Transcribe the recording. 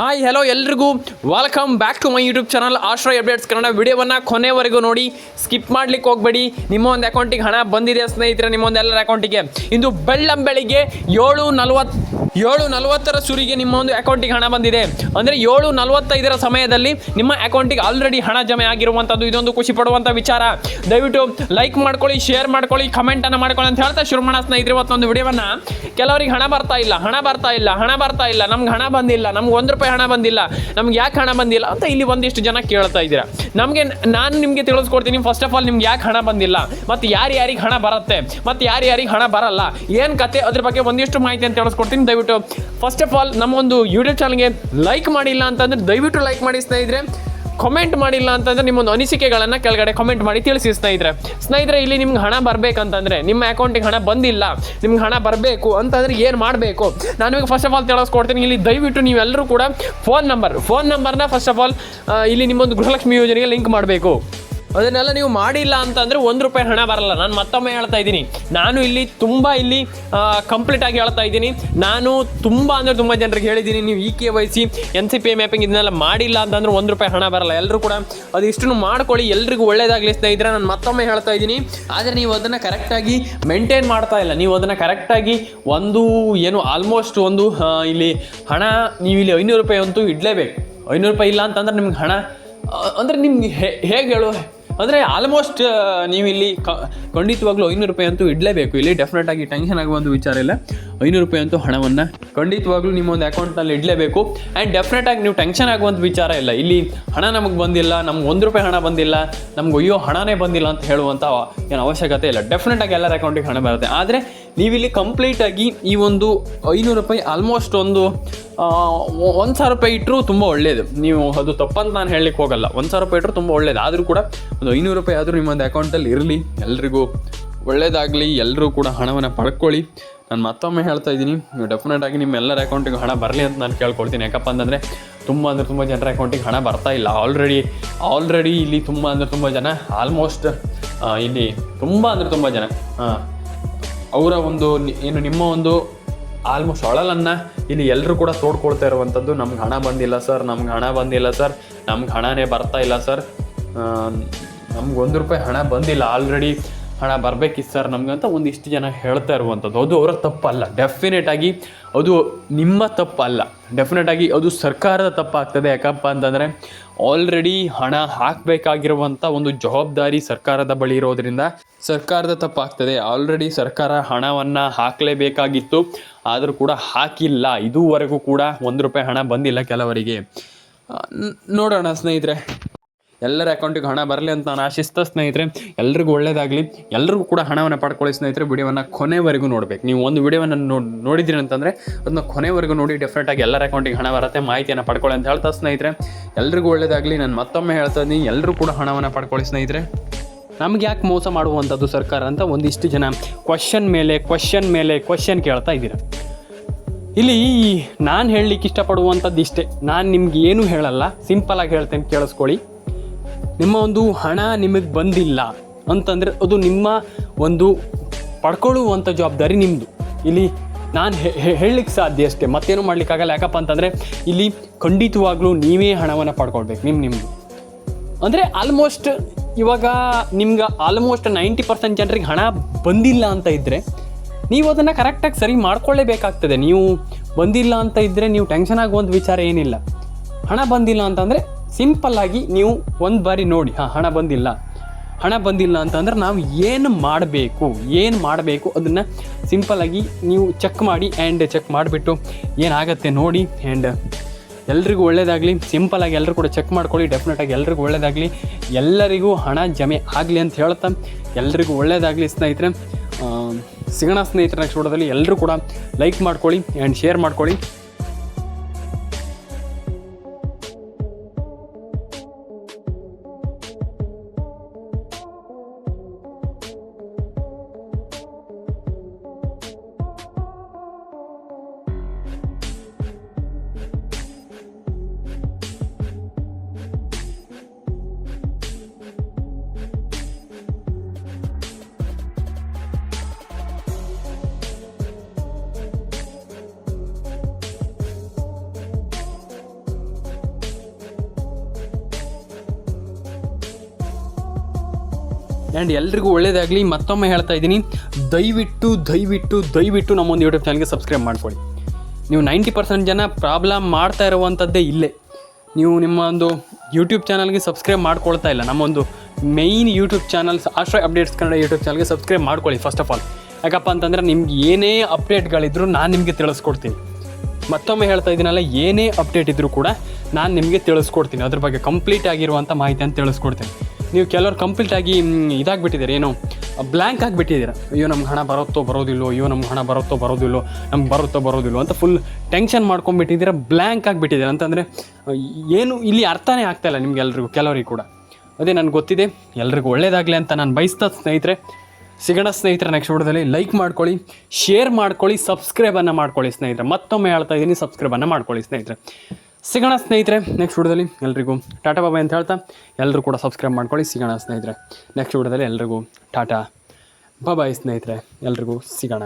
Hi hello ಎಲ್ರಿಗೂ. Welcome back to my YouTube channel Ashraya updates Kannada. ವಿಡಿಯೋವನ್ನು ಕೊನೆವರೆಗೂ ನೋಡಿ ಸ್ಕಿಪ್ ಮಾಡ್ಲಿಕ್ಕೆ ಹೋಗಬೇಡಿ. ನಿಮ್ಮ ಒಂದು ಅಕೌಂಟಿಗೆ ಹಣ ಬಂದಿದೆ ಸ್ನೇಹಿತರೆ ನಿಮ್ಮ ಒಂದು ಎಲ್ಲರ ಅಕೌಂಟಿಗೆ ಇಂದು ಬೆಳ್ಳಂ ಬೆಳಿಗ್ಗೆ ಏಳು ನಲವತ್ತು, ಏಳು ನಲವತ್ತರ ಸುರಿಗೆ ನಿಮ್ಮ ಒಂದು ಅಕೌಂಟಿಗೆ ಹಣ ಬಂದಿದೆ. ಅಂದರೆ ಏಳು ನಲವತ್ತೈದರ ಸಮಯದಲ್ಲಿ ನಿಮ್ಮ ಅಕೌಂಟಿಗೆ ಆಲ್ರೆಡಿ ಹಣ ಜಮೆ ಆಗಿರುವಂಥದ್ದು ಇದೊಂದು ಖುಷಿ ಪಡುವಂಥ ವಿಚಾರ. ದಯವಿಟ್ಟು ಲೈಕ್ ಮಾಡ್ಕೊಳ್ಳಿ ಶೇರ್ ಮಾಡ್ಕೊಳ್ಳಿ ಕಮೆಂಟನ್ನು ಮಾಡ್ಕೊಳ್ಳಿ ಅಂತ ಹೇಳ್ತಾ ಶುರು ಮಾಡೋ ಸ್ನೇಹಿತರೆ, ಇವತ್ತೊಂದು ವಿಡಿಯೋವನ್ನು. ಕೆಲವರಿಗೆ ಹಣ ಬರ್ತಾ ಇಲ್ಲ, ಹಣ ಬರ್ತಾ ಇಲ್ಲ, ಹಣ ಬರ್ತಾ ಇಲ್ಲ, ನಮ್ಗೆ ಹಣ ಬಂದಿಲ್ಲ, ನಮ್ಗೆ ಒಂದು ರೂಪಾಯಿ ಹಣ ಬಂದಿಲ್ಲ, ನಮ್ಗೆ ಯಾಕೆ ಹಣ ಬಂದಿಲ್ಲ ಅಂತ ಇಲ್ಲಿ ಒಂದಿಷ್ಟು ಜನ ಕೇಳ್ತಾ ಇದ್ದೀರಾ. ನಮಗೆ ನಾನು ನಿಮಗೆ ತಿಳಿಸ್ಕೊಡ್ತೀನಿ ಫಸ್ಟ್ ಆಫ್ ಆಲ್ ನಿಮ್ಗೆ ಯಾಕೆ ಹಣ ಬಂದಿಲ್ಲ ಮತ್ತು ಯಾರು ಯಾರಿಗೆ ಹಣ ಬರುತ್ತೆ ಮತ್ತು ಯಾರು ಯಾರಿಗೆ ಹಣ ಬರಲ್ಲ, ಏನು ಕತೆ ಅದ್ರ ಬಗ್ಗೆ ಒಂದಿಷ್ಟು ಮಾಹಿತಿ ಅಂತ ತಿಳಿಸ್ಕೊಡ್ತೀನಿ. ದಯವಿಟ್ಟು ಫಸ್ಟ್ ಆಫ್ ಆಲ್ ನಮ್ಮ ಒಂದು ಯೂಟ್ಯೂಬ್ ಚಾನಲ್ಗೆ ಲೈಕ್ ಮಾಡಿಲ್ಲ ಅಂತಂದ್ರೆ ದಯವಿಟ್ಟು ಲೈಕ್ ಮಾಡಿ ಸ್ನೇಹಿತರೆ. ಕಮೆಂಟ್ ಮಾಡಿಲ್ಲ ಅಂತಂದ್ರೆ ನಿಮ್ಮೊಂದು ಅನಿಸಿಕೆಗಳನ್ನು ಕೆಳಗಡೆ ಕಮೆಂಟ್ ಮಾಡಿ ತಿಳಿಸಿ ಸ್ನೇಹಿತರೆ. ಸ್ನೇಹಿತರೆ, ಇಲ್ಲಿ ನಿಮ್ಗೆ ಹಣ ಬರಬೇಕಂತಂದ್ರೆ ನಿಮ್ಮ ಅಕೌಂಟಿಗೆ ಹಣ ಬಂದಿಲ್ಲ, ನಿಮ್ಗೆ ಹಣ ಬರಬೇಕು ಅಂತಂದ್ರೆ ಏನು ಮಾಡಬೇಕು? ನಾನು ನಿಮಗೆ ಫಸ್ಟ್ ಆಫ್ ಆಲ್ ತಿಳಿಸ್ಕೊಡ್ತೀನಿ ಇಲ್ಲಿ ದಯವಿಟ್ಟು ನೀವೆಲ್ಲರೂ ಕೂಡ ಫೋನ್ ನಂಬರ್ ಫೋನ್ ನಂಬರ್ನ ಫಸ್ಟ್ ಆಫ್ ಆಲ್ ಇಲ್ಲಿ ನಿಮ್ಮೊಂದು ಗೃಹಲಕ್ಷ್ಮಿ ಯೋಜನೆಗೆ ಲಿಂಕ್ ಮಾಡಬೇಕು. ಅದನ್ನೆಲ್ಲ ನೀವು ಮಾಡಿಲ್ಲ ಅಂತಂದರೆ ಒಂದು ರೂಪಾಯಿ ಹಣ ಬರಲ್ಲ. ನಾನು ಮತ್ತೊಮ್ಮೆ ಹೇಳ್ತಾ ಇದ್ದೀನಿ. ನಾನು ಇಲ್ಲಿ ತುಂಬ ಇಲ್ಲಿ ಕಂಪ್ಲೀಟ್ ಆಗಿ ಹೇಳ್ತಾ ಇದ್ದೀನಿ. ನಾನು ತುಂಬ ಅಂದರೆ ತುಂಬ ಜನರಿಗೆ ಹೇಳಿದ್ದೀನಿ, ನೀವು E K Y C N C P mapping ಇದನ್ನೆಲ್ಲ ಮಾಡಿಲ್ಲ ಅಂತಂದ್ರೆ ಒಂದು ರೂಪಾಯಿ ಹಣ ಬರಲ್ಲ. ಎಲ್ಲರೂ ಕೂಡ ಅದು ಇಷ್ಟನ್ನು ಮಾಡ್ಕೊಳ್ಳಿ. ಎಲ್ರಿಗೂ ಒಳ್ಳೇದಾಗಲಿ ಸ್ನೇಹಿತರೆ, ನಾನು ಮತ್ತೊಮ್ಮೆ ಹೇಳ್ತಾ ಇದ್ದೀನಿ. ಆದರೆ ನೀವು ಅದನ್ನು ಕರೆಕ್ಟಾಗಿ ಮೇಂಟೈನ್ ಮಾಡ್ತಾ ಇಲ್ಲ. ನೀವು ಅದನ್ನು ಕರೆಕ್ಟಾಗಿ ಒಂದು ಏನು ಆಲ್ಮೋಸ್ಟ್ ಒಂದು ಇಲ್ಲಿ ಹಣ ನೀವು ಇಲ್ಲಿ ಐನೂರು ರೂಪಾಯಿ ಅಂತೂ ಇಡಲೇಬೇಕು. ಐನೂರು ರೂಪಾಯಿ ಇಲ್ಲ ಅಂತಂದ್ರೆ ನಿಮ್ಗೆ ಹಣ ಅಂದ್ರೆ ನಿಮ್ಗೆ ಹೇಗೆ ಹೇಳು? ಅಂದರೆ ಆಲ್ಮೋಸ್ಟ್ ನೀವು ಇಲ್ಲಿ ಖಂಡಿತವಾಗ್ಲೂ ಐನೂರು ರೂಪಾಯಿ ಅಂತೂ ಇಡಲೇಬೇಕು. ಇಲ್ಲಿ ಡೆಫಿನೆಟ್ ಆಗಿ ಟೆನ್ಷನ್ ಆಗುವ ಒಂದು ವಿಚಾರ ಇಲ್ಲ. ಐನೂರು ರೂಪಾಯಿ ಅಂತೂ ಹಣವನ್ನು ಖಂಡಿತವಾಗ್ಲೂ ನಿಮ್ಮ ಒಂದು ಅಕೌಂಟ್ನಲ್ಲಿ ಇಡಲೇಬೇಕು. ಆ್ಯಂಡ್ ಡೆಫಿನೆಟಾಗಿ ನೀವು ಟೆನ್ಷನ್ ಆಗುವಂಥ ವಿಚಾರ ಇಲ್ಲ. ಇಲ್ಲಿ ಹಣ ನಮಗೆ ಬಂದಿಲ್ಲ, ನಮ್ಗೆ ಒಂದು ರೂಪಾಯಿ ಹಣ ಬಂದಿಲ್ಲ, ನಮ್ಗೆ ಅಯ್ಯೋ ಹಣನೇ ಬಂದಿಲ್ಲ ಅಂತ ಹೇಳುವಂಥ ಏನು ಅವಶ್ಯಕತೆ ಇಲ್ಲ. ಡೆಫಿನೆಟಾಗಿ ಎಲ್ಲರ ಅಕೌಂಟಿಗೆ ಹಣ ಬರುತ್ತೆ. ಆದರೆ ನೀವಿಲ್ಲಿ ಕಂಪ್ಲೀಟಾಗಿ ಈ ಒಂದು ಐನೂರು ರೂಪಾಯಿ ಆಲ್ಮೋಸ್ಟ್ ಒಂದು ಒಂದು ಸಾವಿರ ರೂಪಾಯಿ ಇಟ್ಟರು ತುಂಬ ಒಳ್ಳೆಯದು ನೀವು ಅದು ತಪ್ಪಂತ ನಾನು ಹೇಳಲಿಕ್ಕೆ ಹೋಗಲ್ಲ. ಒಂದು ಸಾವಿರ ರೂಪಾಯಿ ಇಟ್ಟರು ತುಂಬ ಒಳ್ಳೇದು. ಆದರೂ ಕೂಡ ಒಂದು ಐನೂರು ರೂಪಾಯಿ ಆದರೂ ನಿಮ್ಮೊಂದು ಅಕೌಂಟಲ್ಲಿ ಇರಲಿ. ಎಲ್ರಿಗೂ ಒಳ್ಳೇದಾಗಲಿ ಎಲ್ಲರೂ ಕೂಡ ಹಣವನ್ನು ಪಡ್ಕೊಳ್ಳಿ. ನಾನು ಮತ್ತೊಮ್ಮೆ ಹೇಳ್ತಾ ಇದ್ದೀನಿ ಡೆಫಿನೆಟ್ ಆಗಿ ನಿಮ್ಮ ಎಲ್ಲರ ಅಕೌಂಟಿಗೆ ಹಣ ಬರಲಿ ಅಂತ ನಾನು ಕೇಳ್ಕೊಳ್ತೀನಿ. ಯಾಕಪ್ಪ ಅಂತಂದರೆ, ತುಂಬ ಅಂದರೆ ತುಂಬ ಜನರ ಅಕೌಂಟಿಗೆ ಹಣ ಬರ್ತಾ ಇಲ್ಲ. ಆಲ್ರೆಡಿ ಆಲ್ರೆಡಿ ಇಲ್ಲಿ ತುಂಬ ಅಂದರೆ ತುಂಬ ಜನ ಆಲ್ಮೋಸ್ಟ್ ಇಲ್ಲಿ ತುಂಬ ಅಂದರೆ ತುಂಬ ಜನ ಅವರ ಒಂದು ಏನು ನಿಮ್ಮ ಒಂದು ಆಲ್ಮೋಸ್ಟ್ ಅಳಲನ್ನು ಇಲ್ಲಿ ಎಲ್ಲರೂ ಕೂಡ ತೋಡ್ಕೊಳ್ತಾ ಇರುವಂಥದ್ದು. ನಮ್ಗೆ ಹಣ ಬಂದಿಲ್ಲ ಸರ್, ನಮ್ಗೆ ಹಣ ಬಂದಿಲ್ಲ ಸರ್, ನಮ್ಗೆ ಹಣನೇ ಬರ್ತಾ ಇಲ್ಲ ಸರ್. ನಮ್ಗೆ ಒಂದು ರೂಪಾಯಿ ಹಣ ಬಂದಿಲ್ಲ. ಆಲ್ರೆಡಿ ಹಣ ಬರಬೇಕಿತ್ತು ಸರ್ ನಮಗೆ ಅಂತ ಒಂದಿಷ್ಟು ಜನ ಹೇಳ್ತಾ ಇರುವಂಥದ್ದು. ಅದು ಅವರ ತಪ್ಪಲ್ಲ. ಡೆಫಿನೆಟ್ ಆಗಿ ಅದು ನಿಮ್ಮ ತಪ್ಪಲ್ಲ. ಡೆಫಿನೆಟ್ ಆಗಿ ಅದು ಸರ್ಕಾರದ ತಪ್ಪಾಗ್ತದೆ. ಯಾಕಪ್ಪ ಅಂತಂದರೆ ಆಲ್ರೆಡಿ ಹಣ ಹಾಕಬೇಕಾಗಿರುವಂಥ ಒಂದು ಜವಾಬ್ದಾರಿ ಸರ್ಕಾರದ ಬಳಿ ಇರೋದ್ರಿಂದ ಸರ್ಕಾರದ ತಪ್ಪಾಗ್ತದೆ. ಆಲ್ರೆಡಿ ಸರ್ಕಾರ ಹಣವನ್ನು ಹಾಕಲೇಬೇಕಾಗಿತ್ತು. ಆದರೂ ಕೂಡ ಹಾಕಿಲ್ಲ. ಇದುವರೆಗೂ ಕೂಡ ಒಂದು ರೂಪಾಯಿ ಹಣ ಬಂದಿಲ್ಲ ಕೆಲವರಿಗೆ. ನೋಡೋಣ ಸ್ನೇಹಿತರೆ. ಎಲ್ಲರ ಅಕೌಂಟಿಗೆ ಹಣ ಬರಲಿ ಅಂತ ನಾನು ಆಶಿಸ್ತಾ ಸ್ನೇಹಿತರೆ, ಎಲ್ರಿಗೂ ಒಳ್ಳೇದಾಗಲಿ. ಎಲ್ಲರಿಗೂ ಕೂಡ ಹಣವನ್ನು ಪಡ್ಕೊಳ್ಳಿ ಸ್ನೇಹಿತರೆ, ವಿಡಿಯೋವನ್ನು ಕೊನೆವರೆಗೂ ನೋಡಬೇಕು. ನೀವು ಒಂದು ವಿಡಿಯೋವನ್ನು ನೋಡಿ ನೋಡಿದ್ರಿ ಅಂತಂದರೆ, ಅದನ್ನ ಕೊನೆವರೆಗೂ ನೋಡಿ ಡೆಫಿನೆಟಾಗಿ ಎಲ್ಲರ ಅಕೌಂಟಿಗೆ ಹಣ ಬರುತ್ತೆ, ಮಾಹಿತಿಯನ್ನು ಪಡ್ಕೊಳ್ಳಿ ಅಂತ ಹೇಳ್ತಾ ಸ್ನೇಹಿತರೆ. ಎಲ್ರಿಗೂ ಒಳ್ಳೇದಾಗಲಿ, ನಾನು ಮತ್ತೊಮ್ಮೆ ಹೇಳ್ತಾ ಎಲ್ಲರೂ ಕೂಡ ಹಣವನ್ನು ಪಡ್ಕೊಳ್ಳಿ ಸ್ನೇಹಿತರೆ. ನಮ್ಗೆ ಯಾಕೆ ಮೋಸ ಮಾಡುವಂಥದ್ದು ಸರ್ಕಾರ ಅಂತ ಒಂದಿಷ್ಟು ಜನ ಕ್ವಶನ್ ಮೇಲೆ ಕ್ವಶನ್ ಮೇಲೆ ಕ್ವಶನ್ ಕೇಳ್ತಾ ಇದ್ದೀರ. ಇಲ್ಲಿ ನಾನು ಹೇಳಲಿಕ್ಕೆ ಇಷ್ಟಪಡುವಂಥದ್ದು ಇಷ್ಟೇ ನಾನು ನಿಮ್ಗೆ ಏನೂ ಹೇಳಲ್ಲ ಸಿಂಪಲಾಗಿ ಹೇಳ್ತೇನೆ, ಕೇಳಿಸ್ಕೊಳ್ಳಿ. ನಿಮ್ಮ ಒಂದು ಹಣ ನಿಮಗೆ ಬಂದಿಲ್ಲ ಅಂತಂದರೆ ಅದು ನಿಮ್ಮ ಒಂದು ಪಡ್ಕೊಳ್ಳುವಂಥ ಜವಾಬ್ದಾರಿ ನಿಮ್ಮದು ಇಲ್ಲಿ ನಾನು ಹೇಳಲಿಕ್ಕೆ ಸಾಧ್ಯ ಅಷ್ಟೇ, ಮತ್ತೇನು ಮಾಡಲಿಕ್ಕಾಗಲ್ಲ. ಯಾಕಪ್ಪ ಅಂತಂದರೆ ಇಲ್ಲಿ ಖಂಡಿತವಾಗ್ಲೂ ನೀವೇ ಹಣವನ್ನು ಪಡ್ಕೊಳ್ಬೇಕು ನಿಮ್ಮ ನಿಮ್ಮದು ಅಂದರೆ ಆಲ್ಮೋಸ್ಟ್ ಇವಾಗ ನಿಮ್ಗೆ ಆಲ್ಮೋಸ್ಟ್ ನೈಂಟಿ ಪರ್ಸೆಂಟ್ ಜನರಿಗೆ ಹಣ ಬಂದಿಲ್ಲ ಅಂತ ಇದ್ದರೆ ನೀವು ಅದನ್ನು ಕರೆಕ್ಟಾಗಿ ಸರಿ ಮಾಡ್ಕೊಳ್ಳೇಬೇಕಾಗ್ತದೆ. ನೀವು ಬಂದಿಲ್ಲ ಅಂತ ಇದ್ದರೆ ನೀವು ಟೆನ್ಷನ್ ಆಗುವಂಥ ವಿಚಾರ ಏನಿಲ್ಲ. ಹಣ ಬಂದಿಲ್ಲ ಅಂತಂದರೆ ಸಿಂಪಲ್ಲಾಗಿ ನೀವು ಒಂದು ಬಾರಿ ನೋಡಿ, ಹಾಂ, ಹಣ ಬಂದಿಲ್ಲ. ಹಣ ಬಂದಿಲ್ಲ ಅಂತಂದ್ರೆ ನಾವು ಏನು ಮಾಡಬೇಕು ಏನು ಮಾಡಬೇಕು ಅದನ್ನು ಸಿಂಪಲ್ಲಾಗಿ ನೀವು ಚೆಕ್ ಮಾಡಿ ಆ್ಯಂಡ್ ಚೆಕ್ ಮಾಡಿಬಿಟ್ಟು ಏನಾಗತ್ತೆ ನೋಡಿ ಆ್ಯಂಡ್ ಎಲ್ರಿಗೂ ಒಳ್ಳೇದಾಗಲಿ. ಸಿಂಪಲಾಗಿ ಎಲ್ಲರೂ ಕೂಡ ಚೆಕ್ ಮಾಡ್ಕೊಳ್ಳಿ ಡೆಫಿನೆಟಾಗಿ ಎಲ್ರಿಗೂ ಒಳ್ಳೇದಾಗಲಿ. ಎಲ್ಲರಿಗೂ ಹಣ ಜಮೆ ಆಗಲಿ ಅಂತ ಹೇಳ್ತಾ ಎಲ್ರಿಗೂ ಒಳ್ಳೇದಾಗಲಿ ಸ್ನೇಹಿತರೆ. ಸಿಗಣ ಸ್ನೇಹಿತರ, ನೆಕ್ಸ್ಟ್ ಎಲ್ಲರೂ ಕೂಡ ಲೈಕ್ ಮಾಡ್ಕೊಳ್ಳಿ ಆ್ಯಂಡ್ ಶೇರ್ ಮಾಡ್ಕೊಳ್ಳಿ. ಆ್ಯಂಡ್ ಎಲ್ರಿಗೂ ಒಳ್ಳೇದಾಗಲಿ. ಮತ್ತೊಮ್ಮೆ ಹೇಳ್ತಾ ಇದ್ದೀನಿ. ದಯವಿಟ್ಟು ದಯವಿಟ್ಟು ದಯವಿಟ್ಟು ನಮ್ಮೊಂದು ಯೂಟ್ಯೂಬ್ ಚಾನಲ್ಗೆ ಸಬ್ಸ್ಕ್ರೈಬ್ ಮಾಡ್ಕೊಳ್ಳಿ. ನೀವು ನೈಂಟಿ ಪರ್ಸೆಂಟ್ ಜನ ಪ್ರಾಬ್ಲಮ್ ಮಾಡ್ತಾ ಇರುವಂಥದ್ದೇ ಇಲ್ಲೇ. ನೀವು ನಿಮ್ಮ ಒಂದು ಯೂಟ್ಯೂಬ್ ಚಾನಲ್ಗೆ ಸಬ್ಸ್ಕ್ರೈಬ್ ಮಾಡ್ಕೊಳ್ತಾ ಇಲ್ಲ. ನಮ್ಮೊಂದು main YouTube channels Ashraya updates Kannada YouTube ಚಾನಲ್ಗೆ ಸಬ್ಸ್ಕ್ರೈಬ್ ಮಾಡ್ಕೊಳ್ಳಿ ಫಸ್ಟ್ ಆಫ್ ಆಲ್ ಯಾಕಪ್ಪ ಅಂತಂದರೆ ನಿಮ್ಗೆ ಏನೇ ಅಪ್ಡೇಟ್ಗಳಿದ್ರು ನಾನು ನಿಮಗೆ ತಿಳಿಸ್ಕೊಡ್ತೀನಿ. ಮತ್ತೊಮ್ಮೆ ಹೇಳ್ತಾ ಇದ್ದೀನಲ್ಲ, ಏನೇ ಅಪ್ಡೇಟ್ ಇದ್ದರೂ ಕೂಡ ನಾನು ನಿಮಗೆ ತಿಳಿಸ್ಕೊಡ್ತೀನಿ. ಅದ್ರ ಬಗ್ಗೆ ಕಂಪ್ಲೀಟ್ ಆಗಿರುವಂಥ ಮಾಹಿತಿಯನ್ನು ತಿಳಿಸ್ಕೊಡ್ತೀನಿ. ನೀವು ಕೆಲವರು ಕಂಪ್ಲೀಟ್ ಆಗಿ ಇದಾಗ್ಬಿಟ್ಟಿದ್ದೀರಿ. ಏನೋ ಬ್ಲ್ಯಾಂಕ್ ಆಗಿಬಿಟ್ಟಿದ್ದೀರ. ಅಯ್ಯೋ, ನಮ್ಗೆ ಹಣ ಬರುತ್ತೋ ಬರೋದಿಲ್ಲೋ ಅಯ್ಯೋ, ನಮ್ಗೆ ಹಣ ಬರುತ್ತೋ ಬರೋದಿಲ್ಲೋ ನಮ್ಗೆ ಬರುತ್ತೋ ಬರೋದಿಲ್ಲೋ ಅಂತ ಫುಲ್ ಟೆನ್ಷನ್ ಮಾಡ್ಕೊಂಡ್ಬಿಟ್ಟಿದ್ದೀರ ಬ್ಲ್ಯಾಂಕ್ ಆಗಿಬಿಟ್ಟಿದ್ದೀರ ಅಂತಂದರೆ ಏನು ಇಲ್ಲಿ ಅರ್ಥನೇ ಆಗ್ತಾಯಿಲ್ಲ ನಿಮ್ಗೆ ಎಲ್ರಿಗೂ, ಕೆಲವರಿಗೆ ಕೂಡ. ಅದೇ ನನಗೆ ಗೊತ್ತಿದೆ, ಎಲ್ರಿಗೂ ಒಳ್ಳೇದಾಗಲಿ ಅಂತ ನಾನು ಬಯಸ್ತಾ ಸ್ನೇಹಿತರೆ. ಸಿಗೋಣ ಸ್ನೇಹಿತರೆ ನೆಕ್ಸ್ಟ್ ವಿಡಿಯೋದಲ್ಲಿ. ಲೈಕ್ ಮಾಡ್ಕೊಳ್ಳಿ ಶೇರ್ ಮಾಡ್ಕೊಳ್ಳಿ ಸಬ್ಸ್ಕ್ರೈಬನ್ನು ಮಾಡ್ಕೊಳ್ಳಿ ಸ್ನೇಹಿತರೆ. ಮತ್ತೊಮ್ಮೆ ಹೇಳ್ತಾ ಇದ್ದೀನಿ ಸಬ್ಸ್ಕ್ರೈಬನ್ನು ಮಾಡ್ಕೊಳ್ಳಿ ಸ್ನೇಹಿತರೆ. ಸಿಗೋಣ ಸ್ನೇಹಿತರೆ ನೆಕ್ಸ್ಟ್ ವಿಡಿಯೋದಲ್ಲಿ ಎಲ್ರಿಗೂ ಟಾಟಾ ಬಾಬಾ ಅಂತ ಹೇಳ್ತಾ ಎಲ್ಲರೂ ಕೂಡ ಸಬ್ಸ್ಕ್ರೈಬ್ ಮಾಡ್ಕೊಳ್ಳಿ, ಸಿಗೋಣ ಸ್ನೇಹಿತರೆ. ನೆಕ್ಸ್ಟ್ ವಿಡಿಯೋದಲ್ಲಿ ಎಲ್ರಿಗೂ ಟಾಟಾ ಬಾಬಾಯ್ ಸ್ನೇಹಿತರೆ, ಎಲ್ರಿಗೂ ಸಿಗೋಣ.